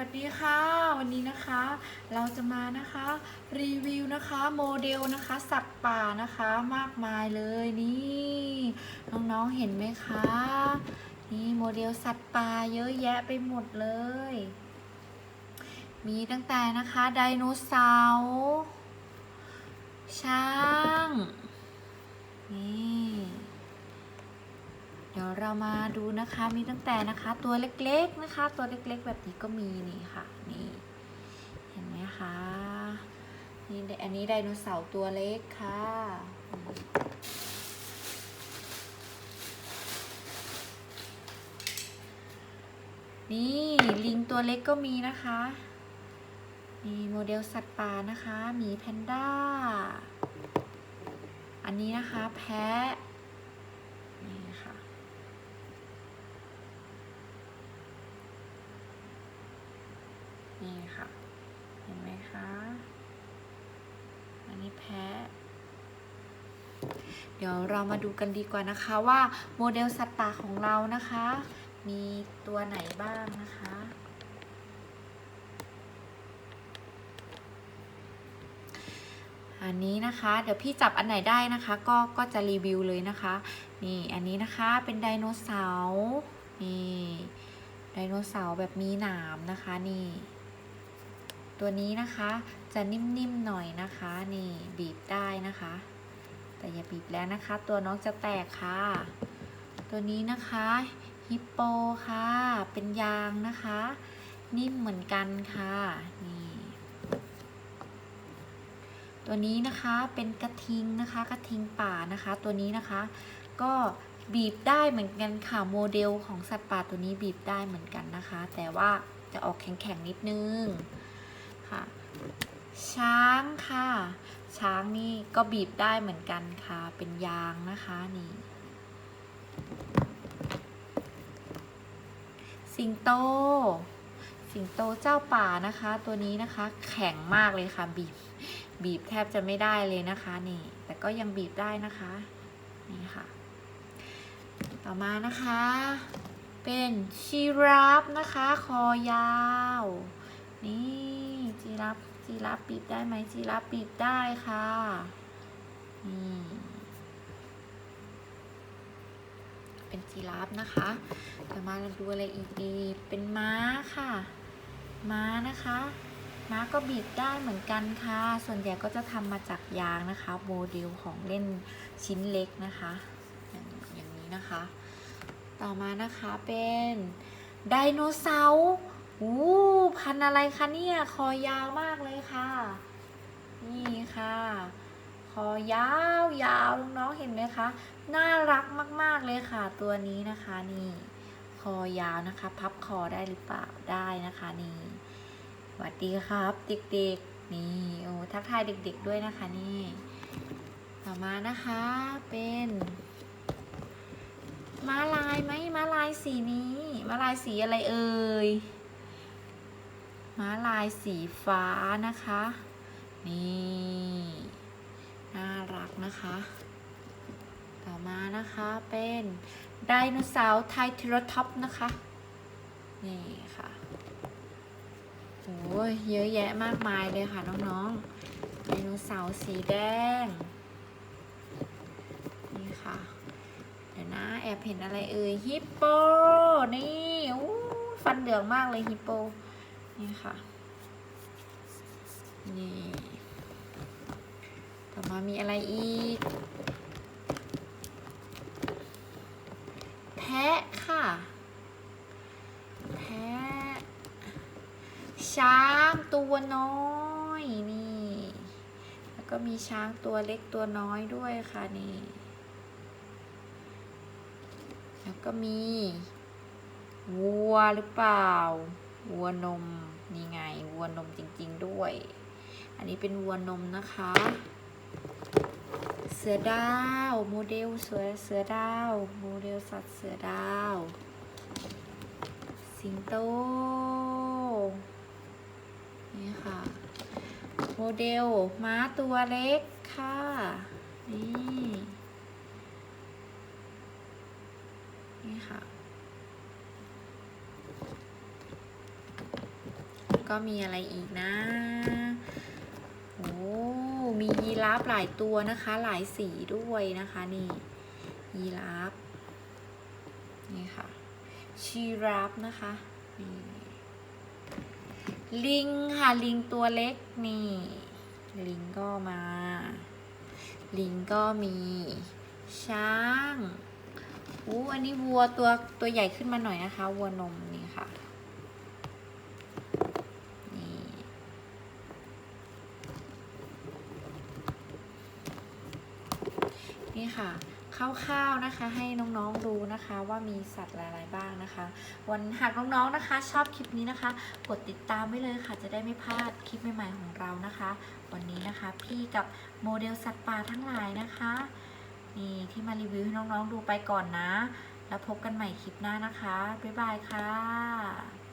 วัสดีค่ะ วันนี้นะคะ เราจะมานะคะรีวิวนะคะโมเดลนะคะ สัตว์ป่านะคะมากมายเลยนี่น้องๆเห็นไหมคะนี่โมเดลสัตว์ป่าเยอะแยะไปหมดเลย มีตั้งแต่นะคะไดโนเสาร์ช้าง เรามาดูนะคะมีตั้งแต่นะคะตัวเล็กๆนะคะ ตัวเล็กๆ แบบนี้ก็มีนี่ค่ะนี่เห็นไหมคะนี่อันนี้ไดโนเสาร์ตัวเล็กค่ะนี่ลิงตัวเล็กก็มีนะคะนี่โมเดลสัตว์ป่านะคะหมีแพนด้า อันนี้นะคะแพะนี่ค่ะ นี่ค่ะ เห็นไหม คะ อันนี้แพะเดี๋ยวเรามาดูกันดีกว่านะคะว่าโมเดลสัตว์ป่าของเรานะคะ มีตัวไหนบ้างนะคะอันนี้นะคะเดี๋ยวพี่จับอันไหนได้นะคะ ก็ก็จะรีวิวเลยนะคะ นี่อันนี้นะคะเป็นไดโนเสาร์นี่ไดโนเสาร์แบบมีหนามนะคะนี่ ตัวนี้นะคะจะนิ่มๆหน่อยนะคะ นี่บีบได้นะคะ แต่อย่าบีบแล้วนะคะ ตัวน้องจะแตกค่ะ ตัวนี้นะคะฮิปโปค่ะ เป็นยางนะคะ นิ่มเหมือนกันค่ะนี่ตัวนี้นะคะเป็นกระทิงนะคะกระทิงป่านะคะ ตัวนี้นะคะ ก็บีบได้เหมือนกันค่ะโมเดลของสัตว์ป่าตัวนี้บีบได้เหมือนกันนะคะ แต่ว่าจะออกแข็งๆนิดนึง ค่ะ ช้างค่ะ ช้างนี่ก็บีบได้เหมือนกันค่ะ เป็นยางนะคะนี่ สิงโต สิงโตเจ้าป่านะคะ ตัวนี้นะคะ แข็งมากเลยค่ะ บีบ บีบแทบจะไม่ได้เลยนะคะนี่ แต่ก็ยังบีบได้นะคะ นี่ค่ะ ต่อมานะคะเป็นชีราฟนะคะ คอยาว นี่ จีราฟจีราฟบีบได้ไหมจีราฟบีบได้ค่ะนี่เป็นจีราฟนะคะต่อมาเราดูอะไรอีกดีเป็นม้าค่ะ ม้านะคะ ม้าก็บีบได้เหมือนกันค่ะ ส่วนใหญ่ก็จะทำมาจากยางนะคะโมเดลของเล่นชิ้นเล็กนะคะอยอย่างนี้นะคะ ต่อมานะคะเป็นไดโนเสาร์ อู้พันอะไรคะเนี่ย คอยาวมากเลยค่ะ นี่ค่ะ คอยาวยาวน้องเห็นไหมคะ น่ารักมาก ๆเลยค่ะ ตัวนี้นะคะนี่ คอยาวนะคะ พับคอได้หรือเปล่าได้นะคะนี่สวัสดีครับเด็กๆนี่โอ้ทักทายเด็ก ๆด้วยนะคะนี่ต่อมานะคะเป็นม้าลายไหมม้าลายสีนี้ม้าลายสีอะไรเอ่ย ม้าลายสีฟ้านะคะ นี่ น่ารักนะคะ ต่อมานะคะเป็นไดโนเสาร์ไทเทอร์ท็อปนะคะ นี่ค่ะโอ้ยเยอะแยะมากมายเลยค่ะน้องๆไดโนเสาร์สีแดง นี่ค่ะ เดี๋ยวนะแอบเห็นอะไรเอ่ยฮิปโป นี่ฟันเหลืองมากเลยฮิปโป นี่ค่ะ นี่ ต่อมามีอะไรอีก แพะค่ะ แพะ ช้างตัวน้อยนี่ แล้วก็มีช้างตัวเล็กตัวน้อยด้วยค่ะนี่ แล้วก็มีวัวหรือเปล่า วัวนมนี่ไงวัวนมจริง ๆด้วย อันนี้เป็นวัวนมนะคะ เสือดาวโมเดลเสือเสือดาวโมเดลสัตว์เสือดาว สิงโตนี่ค่ะโมเดลม้าตัวเล็กค่ะ นี่ นี่ค่ะ ก็มีอะไรอีกนะโอ้มียีราฟหลายตัวนะคะ หลายสีด้วยนะคะนี่ยีราฟนี่ค่ะชีราฟนะคะนี่ลิงค่ะลิงตัวเล็กนี่ ลิงก็มา ลิงก็มีช้างอู้อันนี้วัวตัวตัวใหญ่ขึ้นมาหน่อยนะคะ วัวนมนี่ค่ะ นี่ค่ะคร่าวๆนะคะ ให้น้องๆดูนะคะว่ามีสัตว์อะไรบ้างนะคะ วันหากน้องๆนะคะ ชอบคลิปนี้นะคะ กดติดตามไว้เลยค่ะ จะได้ไม่พลาดคลิปใหม่ๆของเรานะคะ วันนี้นะคะพี่กับโมเดลสัตว์ป่าทั้งหลายนะคะนี่ที่มารีวิวให้น้องๆดูไปก่อนนะ แล้วพบกันใหม่คลิปหน้านะคะบ๊ายบายค่ะ